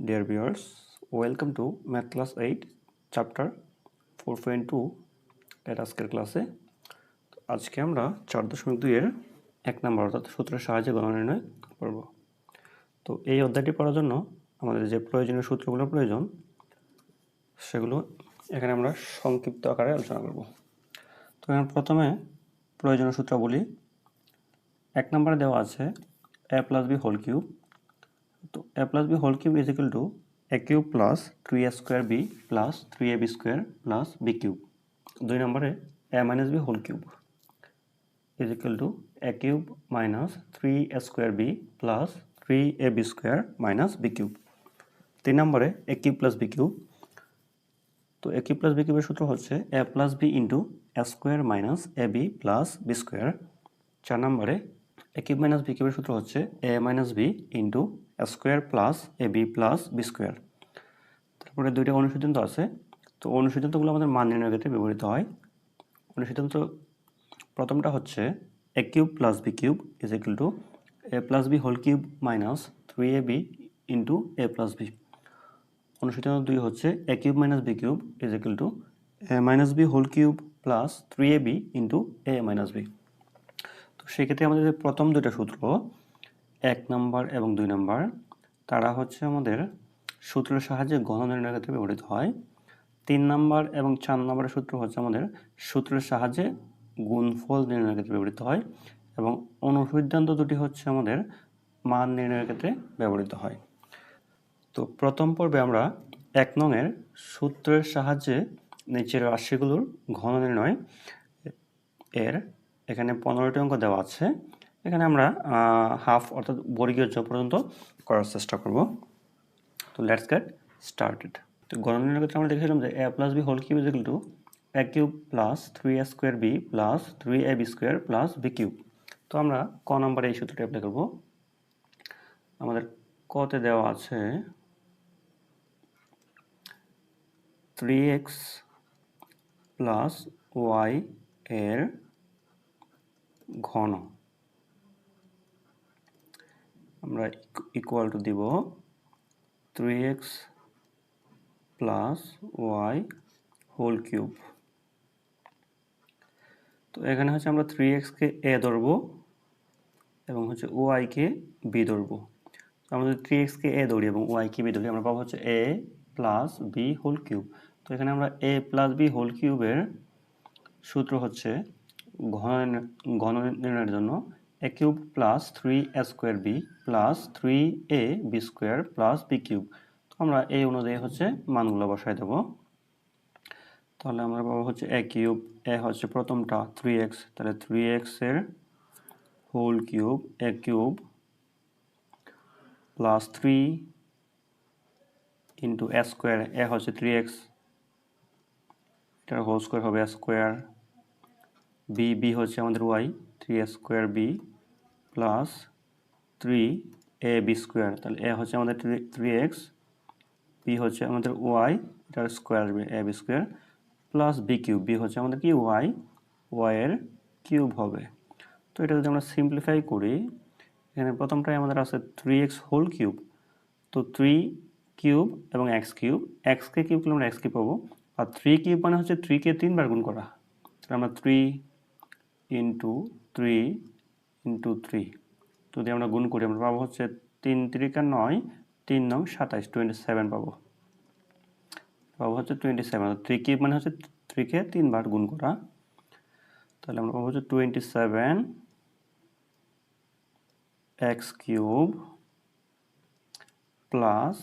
Dear viewers, welcome to Math Class 8, Chapter 4.2 এর আজকের ক্লাসে আজকে আমরা চার দশমিক দুইয়ের এক নম্বর অর্থাৎ সূত্রের সাহায্যে গণনা নির্ণয় করব। তো এই অধ্যায়টি পড়ার জন্য আমাদের যে প্রয়োজনীয় সূত্রগুলো প্রয়োজন সেগুলো এখানে আমরা সংক্ষিপ্ত আকারে আলোচনা করব। তো এখানে প্রথমে প্রয়োজনীয় সূত্র বলি। এক নম্বরে দেওয়া আছে A plus B whole cube তো A plus B whole cube is equal to A cube plus three A square B plus three A B square plus B cube দুই নম্বরে A minus B whole cube is equal to A cube minus three A square B plus three A B square minus B cube তিন নম্বরে A cube plus B cube তো A cube plus B কিউবের সূত্র হচ্ছে A plus B into A square minus A B plus B square চার নম্বরে A cube minus B কিউবের সূত্র হচ্ছে A minus B into square plus A B plus B square তারপরে দুইটা অনুসিদ্ধান্ত আছে। তো অনুসিদ্ধান্তগুলো আমাদের মান নির্ণয়ের ক্ষেত্রে ব্যবহৃত হয়। অনুসিদ্ধান্ত প্রথমটা হচ্ছে A cube plus B cube is equal to A plus B whole cube minus three A B into A plus B অনুসিদ্ধান্ত দুই হচ্ছে A cube minus B cube is equal to A minus B whole cube plus three A B into A minus B তো সেক্ষেত্রে আমাদের প্রথম দুটা সূত্র এক নম্বর এবং দুই নম্বর, তারা হচ্ছে আমাদের সূত্রের সাহায্যে গণ নির্ণয়ের ক্ষেত্রে ব্যবহৃত হয়। তিন নম্বর এবং চার নাম্বারের সূত্র হচ্ছে আমাদের সূত্রের সাহায্যে গুণফল নির্ণয়ের ক্ষেত্রে ব্যবহৃত হয় এবং অনুসিদ্ধান্ত দুটি হচ্ছে আমাদের মান নির্ণয়ের ক্ষেত্রে ব্যবহৃত হয়। তো প্রথম পর্বে আমরা এক নংয়ের সূত্রের সাহায্যে নিচের রাশিগুলোর ঘন নির্ণয় এর এখানে পনেরোটি অঙ্ক দেওয়া আছে। এখানে আমরা হাফ অর্থাৎ বর্গীয় জ পর্যন্ত করার চেষ্টা করব। তো লেটস গেট স্টার্টেড তো গণনা ক্ষেত্রে আমরা দেখেছিলাম যে A plus B whole cube is to A cube plus three A square B plus three A B square plus B cube তো আমরা ক নম্বরে এই সূত্রটি অ্যাপ্লাই করব। আমাদের কতে দেওয়া আছে থ্রি এক্স প্লাস ওয়াই এর ঘন আমরা ইকুয়াল টু দিব three X plus Y whole cube তো এখানে হচ্ছে আমরা থ্রি এক্সকে এ ধরবো এবং হচ্ছে ওয়াইকে বি ধরবো। আমরা যদি থ্রি এক্সকে এ ধরি এবং ওয়াইকে বি ধরি, আমরা পাবো হচ্ছে A plus B whole cube তো এখানে আমরা এ প্লাস বি হোল কিউবের সূত্র হচ্ছে ঘন ঘন নির্ণয়ের জন্য A cube plus three A square B plus three A B square plus B cube আমরা এই অনুযায়ী হচ্ছে মানগুলো বসাই দেবো। তাহলে আমরা পাবো হচ্ছে এ কিউব এ হচ্ছে প্রথমটা থ্রি এক্স তাহলে থ্রি এক্সের whole cube A cube plus three into A square A হচ্ছে থ্রি এক্স এটার হোল স্কোয়ার হবে স্কোয়ার বি বি হচ্ছে আমাদের Y three A square B plus three A B square তাহলে এ হচ্ছে আমাদের থ্রি এক্স বি হচ্ছে আমাদের ওয়াই এটার স্কোয়ার আসবে A B square plus B cube B হচ্ছে আমাদের কি? ওয়াই ওয়াইয়ের কিউব হবে। তো এটা যদি আমরা সিম্পলিফাই করি, এখানে প্রথমটাই আমাদের আছে থ্রি এক্স হোল কিউব তো থ্রি কিউব এবং এক্স কিউব এক্সকে কিউব করলে আমরা এক্স কিউব পাবো, আর থ্রি কিউব মানে হচ্ছে থ্রিকে তিনবার গুণ করা। তাহলে আমরা three into three into three যদি আমরা গুণ করি, আমরা পাবো হচ্ছে তিন ত্রিকা নয়, তিন নং সাতাইশ টোয়েন্টি সেভেন পাবো। পাবো হচ্ছে টোয়েন্টি সেভেন থ্রি কিউব মানে হচ্ছে থ্রিকে তিনবার গুণ করা। তাহলে আমরা পাবো হচ্ছে twenty seven X cube plus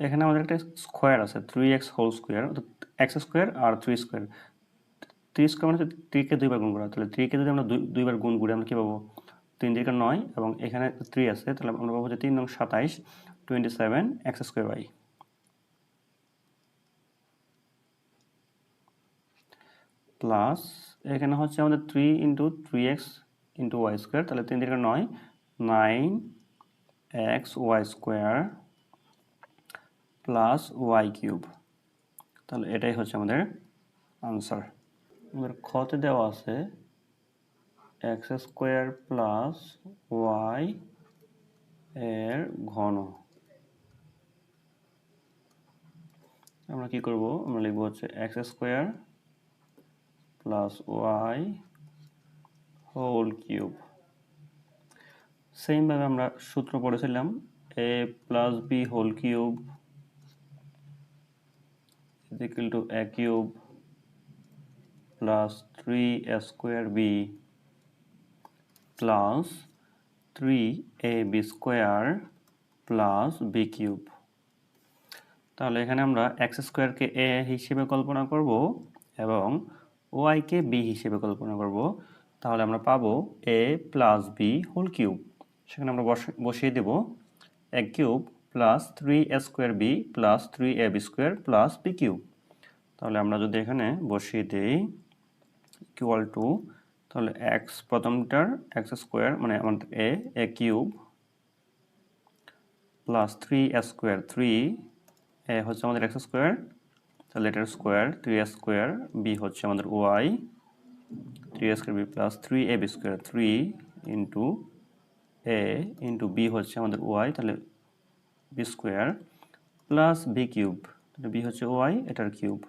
এখানে আমাদের একটা স্কোয়ার আছে three X whole square X square আর থ্রি স্কোয়ার থ্রি স্কোয়ার মানে হচ্ছে থ্রিকে দুইবার গুণ করা। তাহলে থ্রিকে যদি আমরা দুইবার গুণ করি, আমরা কী পাবো? তিন দিকে নয় এবং এখানে থ্রি আছে, তাহলে আমরা পাবো যে তিন নং সাতাইশ twenty seven X square Y plus এখানে হচ্ছে আমাদের three into three X into Y square তাহলে তিন দিকে নয় nine X Y square plus Y cube তাহলে এটাই হচ্ছে আমাদের আনসার আমাদের খতে দেওয়া আছে এক্স স্কোয়ার প্লাস ওয়াই এর ঘন। আমরা কি করব? আমরা লিখব হচ্ছে X square plus Y whole cube সেমভাবে আমরা সূত্র পড়েছিলাম A plus B whole cube equal to a cube plus 3a square b plus 3ab square plus b cube. তাহলে এখানে আমরা এক্স স্কোয়ারকে এ হিসেবে কল্পনা করব এবং ওয়াইকে বি হিসেবে কল্পনা করব। তাহলে আমরা পাবো A plus B whole cube সেখানে আমরা বসিয়ে দেব এক cube plus three A square B plus three A B square plus B cube তাহলে আমরা যদি এখানে বসিয়ে দিই ইকুয়াল টু তাহলে এক্স প্রথমটার এক্স স্কোয়ার মানে আমাদের A A cube plus three A square three A হচ্ছে আমাদের এক্স স্কোয়ার তাহলে এটার square three A square B হচ্ছে আমাদের Y three A square B plus three A B square three into A into B হচ্ছে আমাদের Y তাহলে B square plus B cube তাহলে বি হচ্ছে ওয়াই এটার কিউব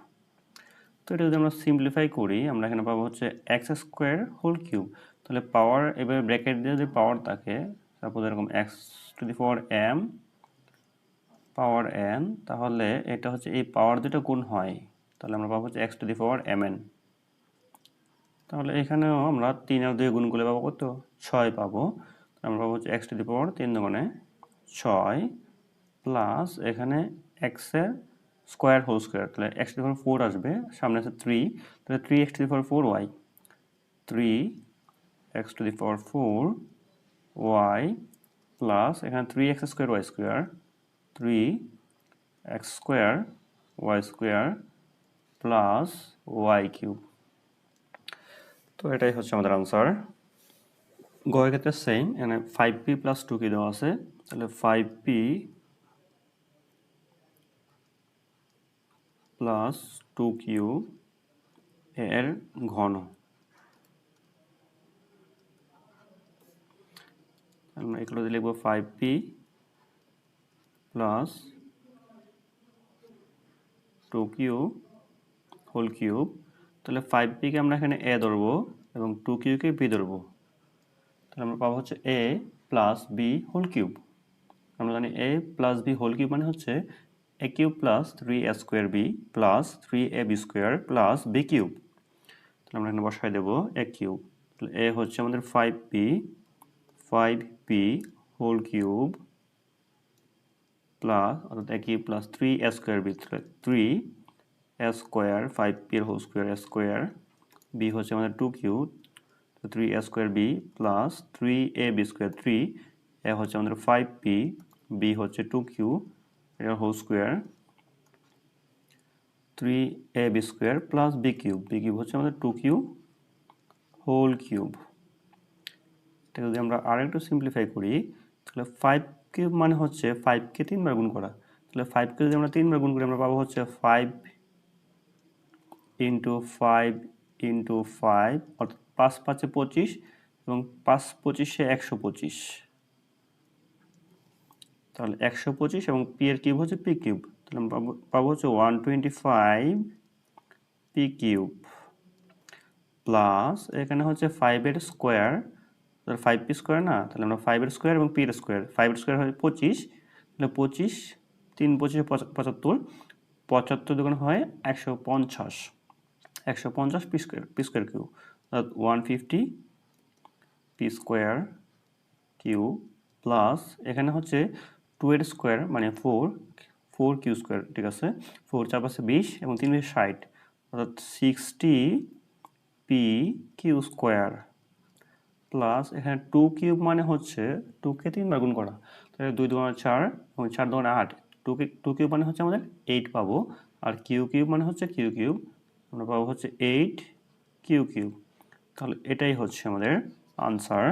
তো এটা যদি আমরা সিম্পলিফাই করি, আমরা এখানে পাবো হচ্ছে এক্স স্কোয়ার হোল কিউব তাহলে পাওয়ার এবারে ব্র্যাকেট দিয়ে যদি পাওয়ার থাকে সাপোজ এরকম X to the power M power N তাহলে এটা হচ্ছে এই পাওয়ার দুটো গুণ হয়। তাহলে আমরা পাবো হচ্ছে X to the power M N তাহলে এখানেও আমরা তিন আর দুই গুণ করলে পাবো কত? ছয় পাবো। আমরা পাবো হচ্ছে এক্স টু দি পাওয়ার তিন দোকানে ছয় প্লাস এখানে এক্সের স্কোয়ার হোল স্কোয়ার তাহলে এক্স টু ফোর আসবে, সামনে আছে থ্রি তাহলে three X to power four Y three X to the power four Y plus এখানে three X square Y square three X square Y square plus Y cube তো এটাই হচ্ছে আমাদের answer গয়ের ক্ষেত্রে সেম এখানে ফাইভ পি প্লাস টু কি দেওয়া আছে, তাহলে five P plus two Q এর ঘন। আমরা এগুলো দিয়ে লিখব five P plus two Q whole cube তাহলে ফাইভ পিকে আমরা এখানে এ ধরবো এবং টু কিউকে বি ধরবো। তাহলে আমরা পাবো হচ্ছে A plus B whole cube আমরা জানি A plus B whole cube মানে হচ্ছে cube three A square B plus three A B square plus B cube তাহলে আমরা এখানে বসাই দেবো এ কিউব তাহলে এ হচ্ছে আমাদের five P five P whole cube plus অর্থাৎ cube plus three A square B three A square five P এর whole square A square B হচ্ছে আমাদের two cube three A square B plus three A B square three A হচ্ছে আমাদের five P B হচ্ছে two Q এটা whole square three A B square plus B cube B cube হচ্ছে আমাদের two Q whole cube এটা যদি আমরা আরেকটু সিম্পলিফাই করি, তাহলে ফাইভ কিউব মানে হচ্ছে ফাইভকে তিনবার গুণ করা। তাহলে ফাইভকে যদি আমরা তিনবার গুণ করি, আমরা পাবো হচ্ছে five into five into five অর্থাৎ পাঁচ পাঁচে পঁচিশ এবং পাঁচ পঁচিশে একশো পঁচিশ। তাহলে একশো পঁচিশ এবং পি এর কিউব হচ্ছে পি কিউব তাহলে পাবো হচ্ছে one twenty five P cube plus এখানে হচ্ছে ফাইভের স্কোয়ার তাহলে ফাইভ পি স্কোয়ার না? তাহলে আমরা ফাইভের স্কোয়ার এবং পির স্কোয়ার ফাইভের স্কোয়ার হয় পঁচিশ। তাহলে পঁচিশ, তিন পঁচিশে পঁচাত্তর। পঁচাত্তর দোকান হয় একশো পঞ্চাশ। একশো পঞ্চাশ P square P square Q অর্থাৎ one fifty P square Q plus এখানে হচ্ছে টু এর স্কোয়ার মানে ফোর ফোর কিউ স্কোয়ার ঠিক আছে? ফোর চার পাশে বিশ এবং তিন বিশ ষাট। অর্থাৎ sixty P Q square plus এখানে টু কিউব মানে হচ্ছে টুকে তিনবার গুণ করা। তাহলে দুই দুগুণ চার এবং চার দুগুণ আট। টু টু কিউব মানে হচ্ছে আমাদের এইট পাবো। আর কিউ কিউব মানে হচ্ছে কিউ কিউব আমরা পাবো হচ্ছে এইট কিউ কিউব তাহলে এটাই হচ্ছে আমাদের আনসার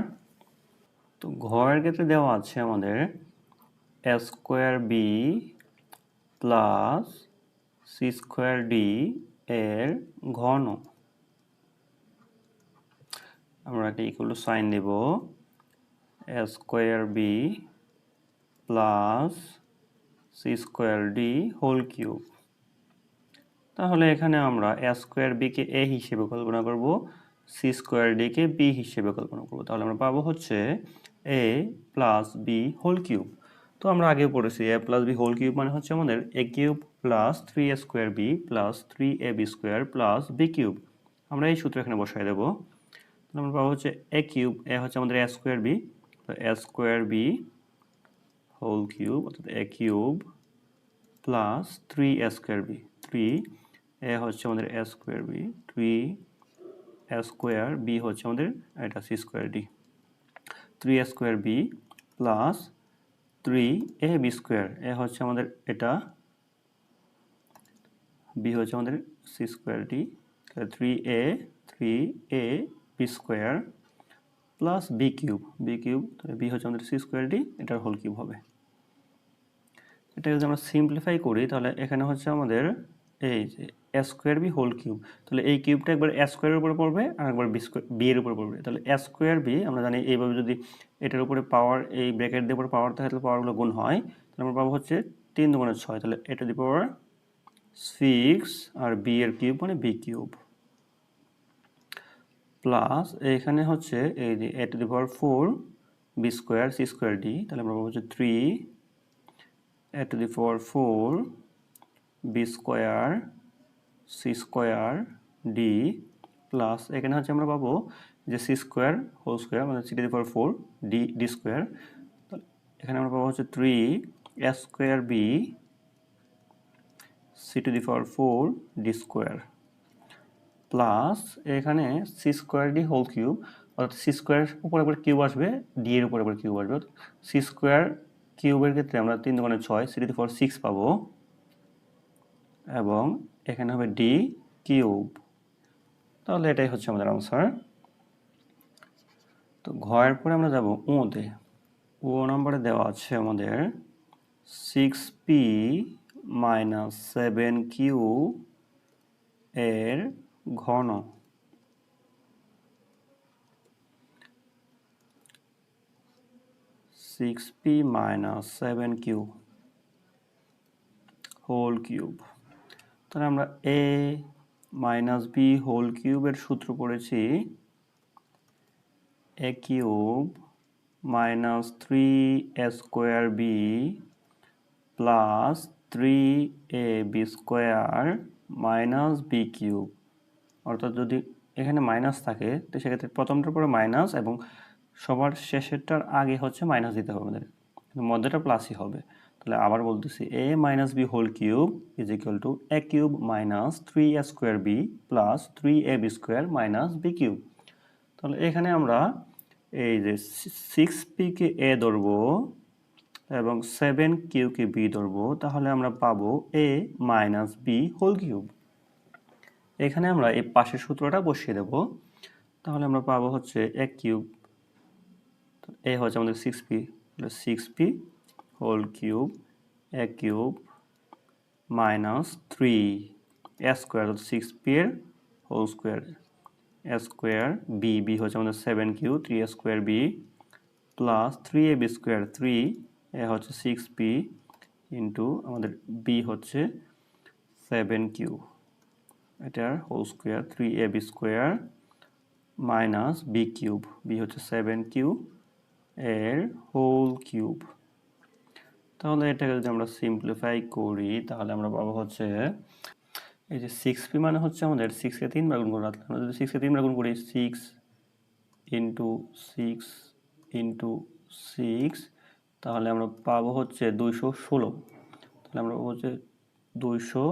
তো ঘরের ক্ষেত্রে দেওয়া আছে আমাদের square B plus C square D এর ঘন। আমরা একটা equal to sign Dev. Square B plus C square D whole cube. তাহলে এখানে আমরা স্কোয়ার বিকে এ হিসেবে কল্পনা করব, সি স্কোয়ার ডিকে বি হিসেবে কল্পনা করব। তাহলে আমরা পাবো হচ্ছে A plus B whole cube. তো আমরা আগেও পড়েছি A plus B whole cube মানে হচ্ছে আমাদের A cube plus three A square B plus three A B square plus B cube আমরা এই সূত্র এখানে বসাই দেবো। আমরা পাবো হচ্ছে এ কিউব এ হচ্ছে আমাদের এ স্কোয়ার বি তো A square B whole cube অর্থাৎ A cube plus three A square B three A হচ্ছে আমাদের A square B three A square B হচ্ছে আমাদের এটা C square D three A square B plus three A B square A হচ্ছে আমাদের এটা। B হচ্ছে আমাদের C square D three A three A B square plus B cube B cube B হচ্ছে আমাদের সি স্কোয়ার ডি এটার whole cube হবে। এটা যদি আমরা সিম্পলিফাই করি, তাহলে এখানে হচ্ছে আমাদের এই যে স্কোয়ার বি হোল কিউব তাহলে এই কিউবটা একবার স্কোয়ারের উপরে পড়বে আর একবার বি স্কোয়ার বি এর উপরে পড়বে। তাহলে এ স্কোয়ার বি আমরা জানি এইভাবে যদি এটার উপরে পাওয়ার এই ব্র্যাকেট দিয়ে উপরে পাওয়ার থাকে, তাহলে পাওয়ারগুলো গুণ হয়। তাহলে আমরা পাবো হচ্ছে তিন দুগুণে ছয়। তাহলে এটা দি পাওয়ার সিক্স আর বি এর কিউব মানে বি কিউব প্লাস এখানে হচ্ছে এই যে A to the power four B square C square D তাহলে আমরা পাবো হচ্ছে three A to the power four B square C square D plus এখানে হচ্ছে আমরা পাবো যে সি স্কোয়ার হোল স্কোয়ার মানে C to the power four D D square এখানে আমরা পাবো হচ্ছে three A square B C to the power four D square plus এখানে C square D whole cube অর্থাৎ সি স্কোয়ার উপরে একবার cube আসবে ডি এর উপরে একবার কিউব আসবে। সি স্কোয়ার কিউবের ক্ষেত্রে আমরা তিন দোকানে ছয় C to the power six পাবো। এবং এখানে হবে ডি কিউব। তাহলে এটাই হচ্ছে আমাদের আনসার তো ঘয়ের পরে আমরা যাব ওতে ও নম্বরে দেওয়া আছে আমাদের six P minus seven Q এর ঘন। Six P minus seven Q whole cube. তাহলে আমরা এ মাইনাস বি হোল কিউবের সূত্র পড়েছি। A cube minus three A square B plus three A B square minus B cube অর্থাৎ যদি এখানে মাইনাস থাকে, তো সেক্ষেত্রে প্রথমটার পরে মাইনাস এবং সবার শেষেরটার আগে হচ্ছে মাইনাস দিতে হবে আমাদের মধ্যেটা প্লাসই হবে। তাহলে আবার বলতেছি A minus B whole cube is equal to A cube minus three A square B plus three A B square minus B cube তাহলে এখানে আমরা এই যে সিক্স পিকে এ ধরবো এবং সেভেন কিউকে বি ধরবো, তাহলে আমরা পাবো A minus B whole cube এখানে আমরা এই পাশের সূত্রটা বসিয়ে দেব। তাহলে আমরা পাবো হচ্ছে এক কিউব এ হচ্ছে আমাদের six P six P whole cube A cube minus three A square six P এর whole square A square B B হচ্ছে আমাদের seven Q three A square B plus three A B square three A হচ্ছে six P into আমাদের B হচ্ছে seven Q এটার whole square three A B square minus B cube B হচ্ছে seven Q এর whole cube তাহলে এটাকে যদি আমরা সিম্পলিফাই করি, তাহলে আমরা পাবো হচ্ছে এই যে সিক্স পি মানে হচ্ছে আমাদের সিক্সকে তিনবার গুণ করে আমরা যদি সিক্সকে তিনবার গুণ করি six into six into six তাহলে আমরা পাবো হচ্ছে দুইশো ষোলো। তাহলে আমরা পাবো হচ্ছে দুইশো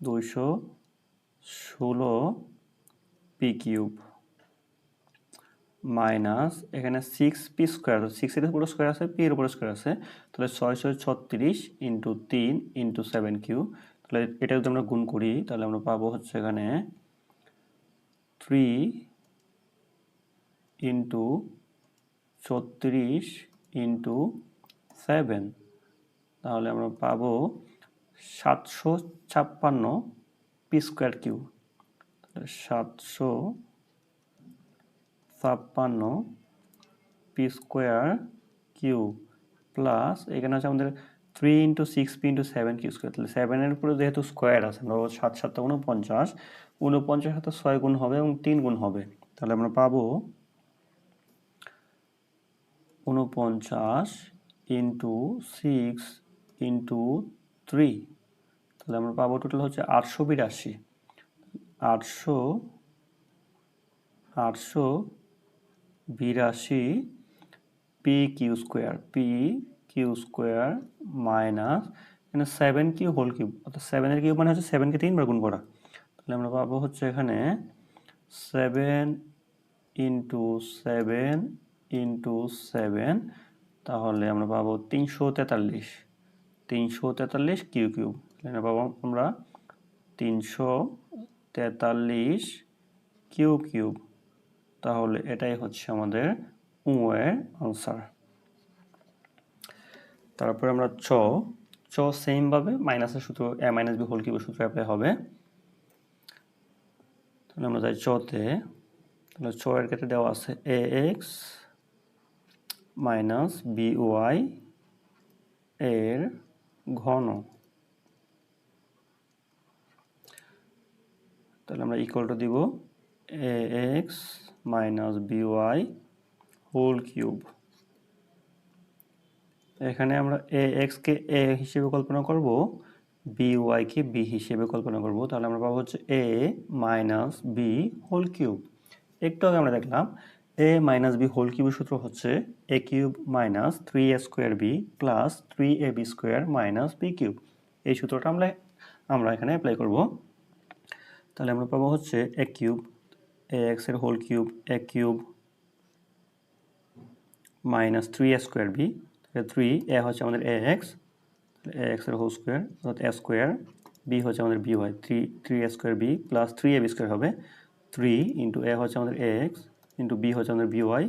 দুইশো ষোলো পি কিউব মাইনাস এখানে সিক্স পি স্কোয়ার সিক্স এর উপরে স্কোয়ার আছে পি এর উপরে স্কোয়ার আছে, তাহলে ছয়শো ছত্রিশ ইন্টু তিন ইন্টু সেভেন কিউ তাহলে এটা যদি আমরা গুণ করি, তাহলে আমরা পাবো হচ্ছে এখানে থ্রি ইন্টু ছত্রিশ ইন্টু সেভেন তাহলে আমরা পাবো সাতশো ছাপ্পান্ন পি স্কোয়ার কিউ সাতশো ছাপ্পান্ন পি স্কোয়ার কিউ প্লাস এখানে হচ্ছে আমাদের three into six P into seven Q square. তাহলে সেভেনের উপরে যেহেতু স্কোয়ার আছে, আমরা সাত সাতটা উনপঞ্চাশ উনপঞ্চাশ সাথে ছয় গুণ হবে এবং তিন গুণ হবে। তাহলে আমরা পাবো উনপঞ্চাশ ইন্টু সিক্স ইন্টু থ্রি। তাহলে আমরা পাবো টোটাল হচ্ছে আটশো বিরাশি। আটশো আটশো বিরাশি P Q square P Q square minus এখানে সেভেন কিউ হোল কিউব অর্থাৎ সেভেনের কিউব মানে হচ্ছে সেভেনকে তিনবার গুণ করা। তাহলে আমরা পাবো হচ্ছে এখানে seven into seven into seven তাহলে আমরা পাবো তিনশো তেতাল্লিশ তিনশো তেতাল্লিশ কিউ কিউব তাহলে পাবো আমরা তিনশো তেতাল্লিশ কিউ কিউব তাহলে এটাই হচ্ছে আমাদের উ এর আনসার। তারপরে আমরা চ চ সেমভাবে মাইনাসের সূত্র এ মাইনাস বি হোল কিউবের সূত্র অ্যাপ্লাই হবে। তাহলে আমরা যাই চতে, তাহলে চ এর ক্ষেত্রে দেওয়া আছে A X minus B Y এর ঘন। তাহলে আমরা ইকুয়াল টু দিব A X minus B Y whole cube এখানে আমরা এ এক্সকে এ হিসেবে কল্পনা করব বি ওয়াইকে বি হিসেবে কল্পনা করব, তাহলে আমরা পাবো হচ্ছে A minus B whole cube একটু আগে আমরা দেখলাম এ মাইনাস বি হোল কিউবের সূত্র হচ্ছে A cube minus three A square B plus three A B square minus B cube এই সূত্রটা আমরা আমরা এখানে অ্যাপ্লাই করব। তাহলে আমরা পাবো হচ্ছে এ কিউব এ এক্সের whole cube A cube minus three A square B three A হচ্ছে আমাদের এ এক্স এ এক্সের হোল স্কোয়ার অর্থাৎ এ স্কোয়ার বি হচ্ছে আমাদের B Y three three A square B plus three A B square হবে থ্রি ইন্টু এ হচ্ছে আমাদের এ এক্স ইন্টু বি হচ্ছে আমাদের বি ওয়াই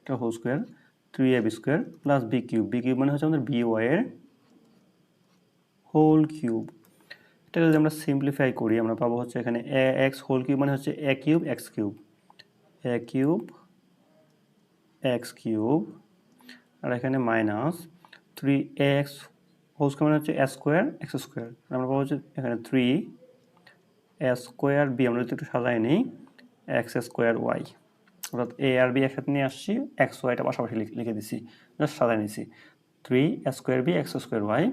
এটা whole square three A B square plus B cube B cube মানে হচ্ছে আমাদের বি ওয়াইয়ের হোল কিউব এটা যদি আমরা সিম্পলিফাই করি, আমরা পাবো হচ্ছে এখানে এ, এক্স হোল কিউব মানে হচ্ছে A cube, X cube. A cube, X cube, আর এখানে minus three X whole square মানে হচ্ছে এ স্কোয়ার, এক্স স্কোয়ার। আমরা পাবো হচ্ছে এখানে থ্রি এ স্কোয়ার বি, আমরা যদি একটু সাজাই নিই, এক্স স্কোয়ার ওয়াই। অর্থাৎ এ আর বি একসাথে নিয়ে আসছি, এক্স ওয়াইটা পাশাপাশি লিখে দিছি, জাস্ট সাজাই নিছি। Three square B, X square Y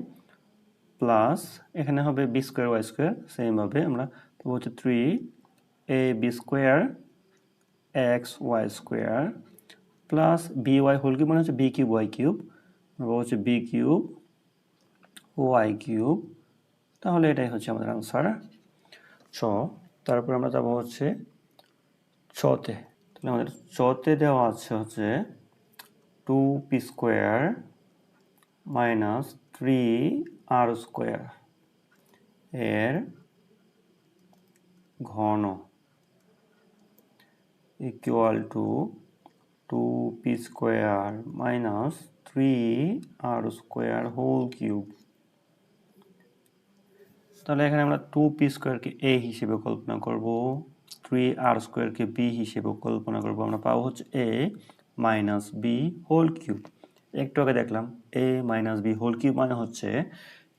plus এখানে হবে বি স্কোয়ার ওয়াই স্কোয়ার সেমভাবে আমরা পাবো হচ্ছে three A B square X Y square plus B Y whole cube মানে হচ্ছে বি কিউব ওয়াই কিউব হচ্ছে বি কিউব ওয়াই কিউব তাহলে এটাই হচ্ছে আমাদের আনসার ছ, তারপর আমরা যাব হচ্ছে ছতে, তাহলে আমাদের ছতে দেওয়া আছে হচ্ছে two P square minus three R square এর ঘন equal to two P square minus three R square whole cube তাহলে এখানে আমরা টু পি স্কোয়ারকে এ হিসেবে কল্পনা করব থ্রি আর স্কোয়ারকে বি হিসেবে কল্পনা করব, আমরা পাবো হচ্ছে A minus B whole cube একটু আগে দেখলাম A minus B whole cube মানে হচ্ছে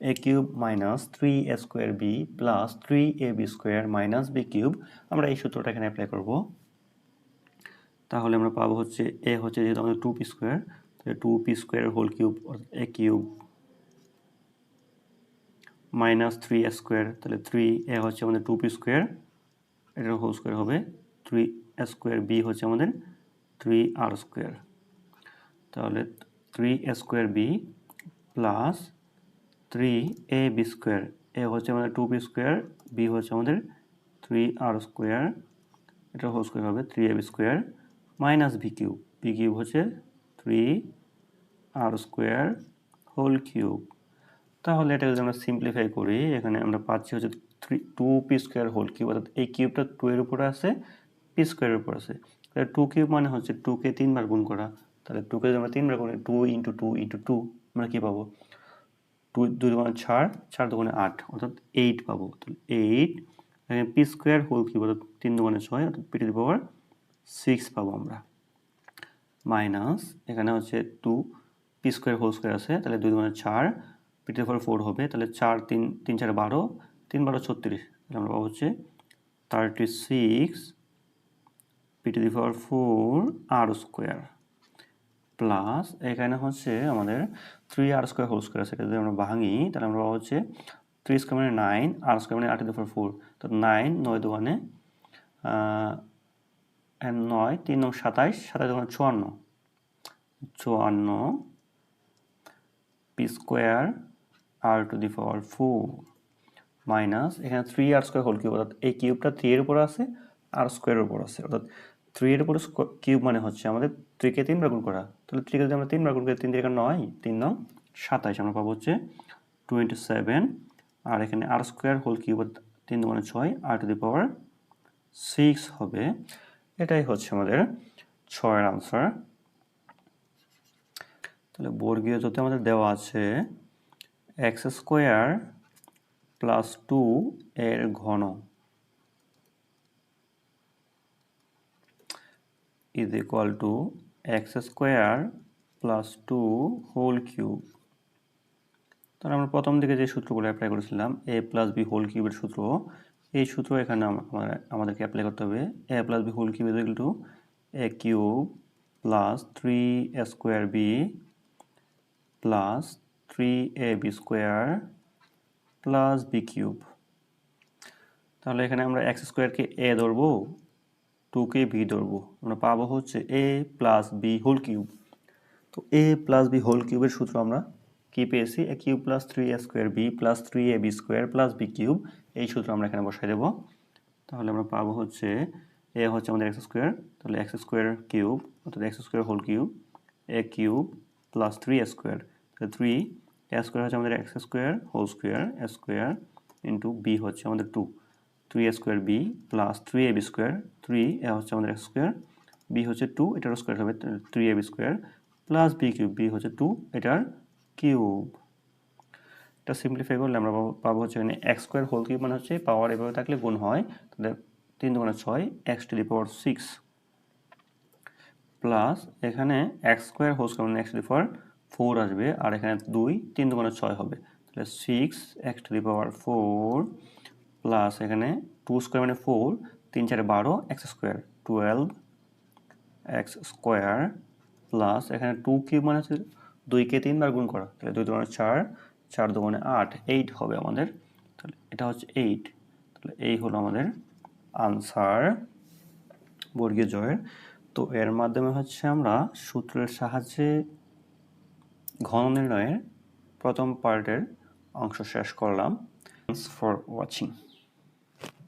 A cube minus three A square B plus three A B square minus B cube আমরা এই সূত্রটা এখানে অ্যাপ্লাই করব। তাহলে আমরা পাবো হচ্ছে এ হচ্ছে যেহেতু আমাদের টু পি স্কোয়ার তাহলে two P square whole cube A cube minus three A square তাহলে থ্রি এ হচ্ছে আমাদের টু পি স্কোয়ার এটার হোল স্কোয়ার হবে থ্রি এ স্কোয়ার বি হচ্ছে আমাদের থ্রি আর স্কোয়ার তাহলে three square B plus three A B square A হচ্ছে আমাদের টু বি স্কোয়ার বি হচ্ছে আমাদের থ্রি আর স্কোয়ার এটা হোল স্কোয়ার হবে three A B square minus V cube V cube হচ্ছে three R square whole cube তাহলে এটা যদি আমরা সিম্পলিফাই করি, এখানে আমরা পাচ্ছি হচ্ছে three two P square whole cube অর্থাৎ এই কিউবটা টু এর উপরে আছে পি স্কোয়ারের উপর আছে। টু কিউব মানে হচ্ছে টুকে তিনবার গুণ করা। তাহলে টুকে যদি আমরা তিনবার গুণ two into two into two আমরা কী পাবো? টু দুই দোকানে চার চার দোকানে আট, অর্থাৎ এইট পাবো। এইট এখানে পি স্কোয়ার হোল কিউব অর্থাৎ তিন দোকানে ছয়, অর্থাৎ P to the power six পাবো আমরা। মাইনাস এখানে হচ্ছে two P square whole square আছে, তাহলে দুই দোকানে চার P to the power four হবে, তাহলে চার, তিন তিন, চার বারো, তিন বারো ছত্রিশ, তাহলে আমরা পাবো হচ্ছে thirty six P to the power four R square plus এখানে হচ্ছে আমাদের three R square whole square সেটা যদি আমরা ভাঙি, তাহলে আমরা পাবো হচ্ছে থ্রি স্কোয়ার মানে নাইন আর স্কোয়ার মানে আট দুপুর ফোর তো নাইন নয় দোকানে নয়, তিন নং সাতাইশ সাতাইশ দোকানে চুয়ান্ন। চুয়ান্ন P square R to the power four minus এখানে three R square whole cube অর্থাৎ এই কিউবটা থ্রি এর উপর আছে আর স্কোয়ারের উপর আছে। অর্থাৎ থ্রি এর উপর কিউব মানে হচ্ছে আমাদের থ্রিকে তিনবার গুণ করা। তাহলে থ্রিকে যদি আমরা তিনবার গুণ করি তিন থেকে নয়, তিন নং সাতাইশ আমরা পাবো হচ্ছে টোয়েন্টি সেভেন আর এখানে আর স্কোয়ার হোল কিউব তিন দুগুণে ছয় আর টু দি পাওয়ার সিক্স হবে। এটাই হচ্ছে আমাদের ছয়ের আনসার তাহলে বর্গীয় যদি আমাদের দেওয়া আছে এক্স স্কোয়ার প্লাস টু এর ঘন। is equal to x square plus two whole cube. তাহলে আমরা প্রথম দিকে যে সূত্রগুলো অ্যাপ্লাই করেছিলাম, এ প্লাস বি হোল কিউবের সূত্র, এই সূত্র এখানে আমাদেরকে অ্যাপ্লাই করতে হবে। A plus B whole cube is to A cube plus three A square B plus three A B square plus B cube. তাহলে এখানে আমরা এক্স স্কোয়ারকে এ ধরবো টুকে বি ধরবো। আমরা পাবো হচ্ছে A plus B whole cube তো এ প্লাস বি হোল কিউবের সূত্র আমরা কি পেয়েছি? A cube plus three A square B plus three A B square plus B cube এই সূত্র আমরা এখানে বসাই দেবো। তাহলে আমরা পাবো হচ্ছে এ হচ্ছে আমাদের এক্স স্কোয়ার তাহলে এক্স স্কোয়ার কিউব অর্থাৎ x square whole cube a cube plus three a square তাহলে থ্রি এ স্কোয়ার হচ্ছে আমাদের x square whole square a square into b হচ্ছে আমাদের two three a square b plus three a b square three a হচ্ছে আমাদের x square B হচ্ছে two এটার square হবে three a b square plus b cube b হচ্ছে two এটার cube এটা সিম্পলিফাই করলে আমরা পাবো হচ্ছে এখানে এক্স স্কোয়ার হোল কিউব মানে হচ্ছে পাওয়ার এভাবে থাকলে গুণ হয়, তাহলে তিন দুগুণে ছয় x to the power six plus এখানে এক্স স্কোয়ার হোল স্কোয়ার মানে x to the power four আসবে, আর এখানে দুই, তিন দুগুণে ছয় হবে, তাহলে six x to the power four plus এখানে টু স্কোয়ার মানে ফোর তিন চারে বারো x square twelve x square plus এখানে টু কিউব মানে হচ্ছে দুইকে তিনবার গুণ করা। তাহলে দুই দুগুণে চার চার দুগুণে আট এইট হবে আমাদের। তাহলে এটা হচ্ছে এইট তাহলে এই হলো আমাদের আনসার বর্গীয় জয়ের। তো এর মাধ্যমে হচ্ছে আমরা সূত্রের সাহায্যে ঘন নির্ণয়ের প্রথম পার্টের অংশ শেষ করলাম। For watching